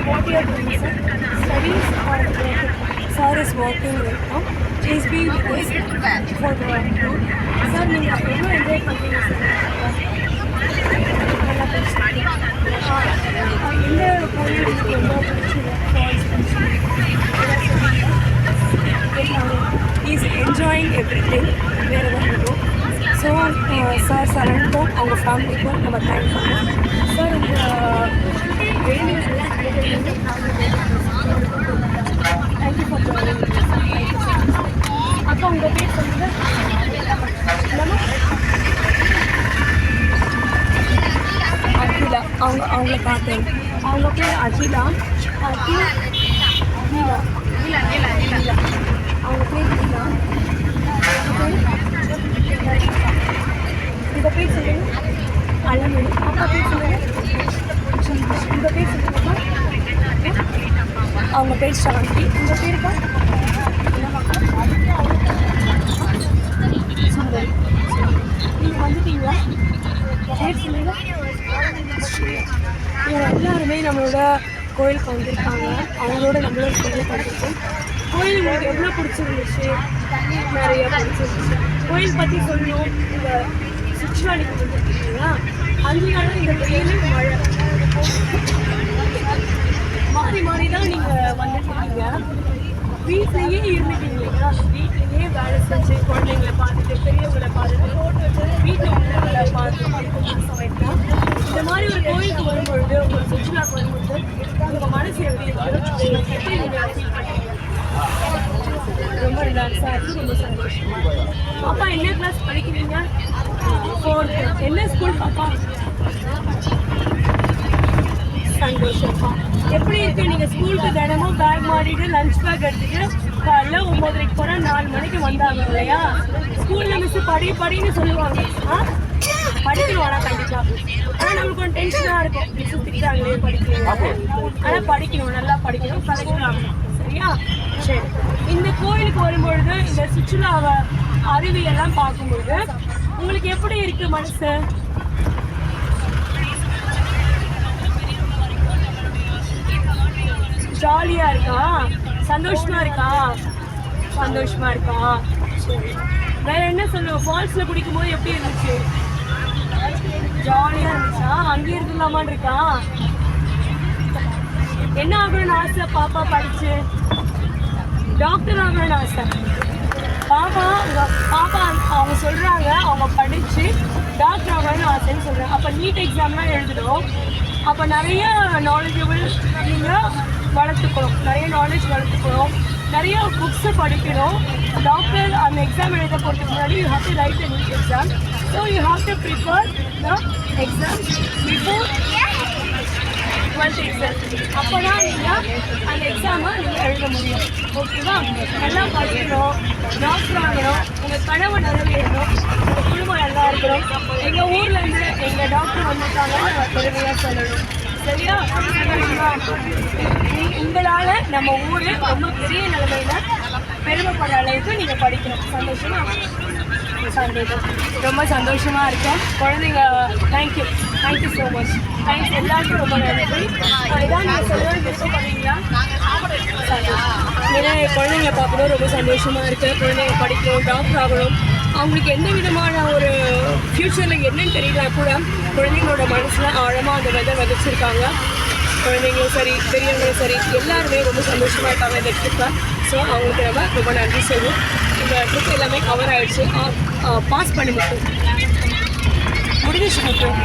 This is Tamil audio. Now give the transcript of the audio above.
Sir, what you are doing, sir? Studies uh, or? Sir is working uh, right now. Please be with for the work. Sir, நீங்கள் எவ்வளோ என்ஜாய் பண்ணுறீங்க சார் எந்த கோயில் ரொம்ப பிடிச்சது இஸ் என்ஜாயிங் எவ்ரி திங் வேறு எதாவது ஸோ சார் சரணுக்கும் அவங்க ஃபேமிலிக்கும் நம்ம தேங்க் சார் உங்கள் வேணும் பார்த்தேன் அவங்க பேர் அகிலா அவங்க பேர் அகிலா இந்த பேர் சொல்லுங்க அழகு அப்பா பேர் சொல்லுங்க இந்த பேர் சொல்லுங்கப்பா அவங்க பேர் சாந்தி உங்க பேருப்பா சுந்தரி வந்துட்டீங்க வந்துட்டீங்களா பேர் சொல்லுங்க இவங்க எல்லாருமே நம்மளோட கோயிலுக்கு வந்திருக்காங்க. அவங்களோட நம்மளோட கோயிலுக்கு வந்திருக்கோம். கோயில் உங்களுக்கு எவ்வளோ பிடிச்சிருந்துச்சு? நிறைய பிடிச்சிருந்துச்சு. கோயில் பற்றி சொல்லணும் இந்த சுற்றுலாடிக்கு வந்துருக்கீங்களா? அதனால இந்த வெயிலும் மழை. மாறி மாறி தான் நீங்கள் வந்துட்டுருக்கீங்க வீட்லேயே இருந்துட்டீங்க இல்லைங்களா? வீட்லேயே வேலை செஞ்சு குழந்தைங்களை பார்த்துட்டு பெரியவங்களை பார்த்துட்டு வீட்டில் உள்ளவங்களை பார்த்து சமைத்தா இந்த மாதிரி ஒரு கோயிலுக்கு வரும்பொழுது ஒரு சுற்றுலாக்கு வரும்பொழுது உங்கள் மனசு எப்படி ரொம்ப ரிலாக்ஸாக இருக்கு ரொம்ப சந்தோஷமா அப்பா என்ன கிளாஸ் படிக்கிறீங்க? ஃபோர்த்து என்ன ஸ்கூல் பாப்பா? சந்தோஷம்ப்பா. எப்படி இருக்கு? நீங்க ஸ்கூலுக்கு தினமும் பேக் மாறிட்டு லஞ்ச் பேக் எடுத்துட்டு காலைல ஒன்பதரைக்கு போனா நாலு மணிக்கு வந்தாங்க இல்லையா? ஸ்கூல்ல மிஸ் படி படின்னு சொல்லுவாங்க. ஆ? படிக்கணும் ஆனா கண்டிப்பாக ஆனா நம்மளுக்கு கொஞ்சம் டென்ஷனா இருக்கும். மிஸ் திட்டாங்களே படிக்கணும் ஆனா படிக்கணும். நல்லா படிக்கணும். கலெக்டர் ஆகணும். சரியா? சரி. இந்த கோயிலுக்கு வரும்பொழுது இந்த சுற்றுலாவை அருவியெல்லாம் பார்க்கும்பொழுது உங்களுக்கு எப்படி இருக்கு மனசு? ஜாலியா இருக்கா? சந்தோஷமா இருக்கா? சந்தோஷமா இருக்கா? சரி. வேற என்ன சொல்லுவோம் ஃபால்ஸ்ல குடிக்கும் போது எப்படி இருந்துச்சு? ஜாலியா இருந்துச்சா? அங்கேயே இருக்கலாமான் இருக்கா என்ன ஆகணும்னு ஆசை? பாப்பா படிச்சு. டாக்டர் ஆகணும்னு ஆசை. பாப்பா பாப்பா அவங்க சொல்றாங்க அவங்க படிச்சு டாக்டர் ஆகணும்னு ஆசைன்னு சொல்றாங்க. அப்ப நீட் எக்ஸாம்லாம் எழுதணும். அப்ப நிறைய நாலேஜபிள் நீங்க வளர்த்துக்கணும். நிறைய நாலேஜ் வளர்த்துக்கணும். நிறைய புக்ஸை படிக்கணும். டாக்டர் அந்த எக்ஸாம் எழுத போகிறதுக்கு முன்னாடி you have to write and exam. So you have to prepare the exam before before exam. அப்போ தான் நீங்கள் அந்த எக்ஸாமை நீங்கள் எழுத முடியும். ஓகேவா நல்லா படிக்கணும் டாக்டர் ஆகணும் உங்கள் கனவு நிறைவேறணும் உங்கள் குடும்பம் நல்லா இருக்கணும். எங்கள் ஊர்லேருந்து எங்கள் டாக்டர் வந்துட்டாங்கன்னு நான் பெருமையாக சொல்லணும். சரியா? உங்களால் நம்ம ஊர் ரொம்ப பெரிய நிலைமையில பெருமைப்படுற அளவுக்கு நீங்கள் படிக்கணும். சந்தோஷமா? சந்தோஷம். ரொம்ப சந்தோஷமாக இருக்கேன். குழந்தைங்க thank you thank you so much thanks எல்லாருக்கும் ரொம்ப நன்றி. இதான் நீங்கள் சொல்லணும் மிஸ் பண்ணீங்களா? ஏன்னா குழந்தைங்களை பார்க்கணும் ரொம்ப சந்தோஷமாக இருக்கேன் குழந்தைங்க படிக்கணும் டாக்டர் ஆகணும். அவங்களுக்கு எந்த விதமான ஒரு ஃப்யூச்சரில் என்னன்னு தெரியல கூட குழந்தைங்களோட மனசில் ஆழமாக அந்த விதை விதைச்சிருக்காங்க குழந்தைங்களும் சரி பெரியவங்களும் சரி எல்லாருமே ரொம்ப சந்தோஷமாக இருக்காங்க இந்த ட்ரிப்பை ஸோ அவங்களுக்கு நம்ம ரொம்ப நன்றி சொல்லுவோம் இந்த ட்ரிப் எல்லாமே கவர் ஆகிடுச்சு பாஸ் பண்ணி மட்டும் முடிஞ்சிச்சு மட்டும்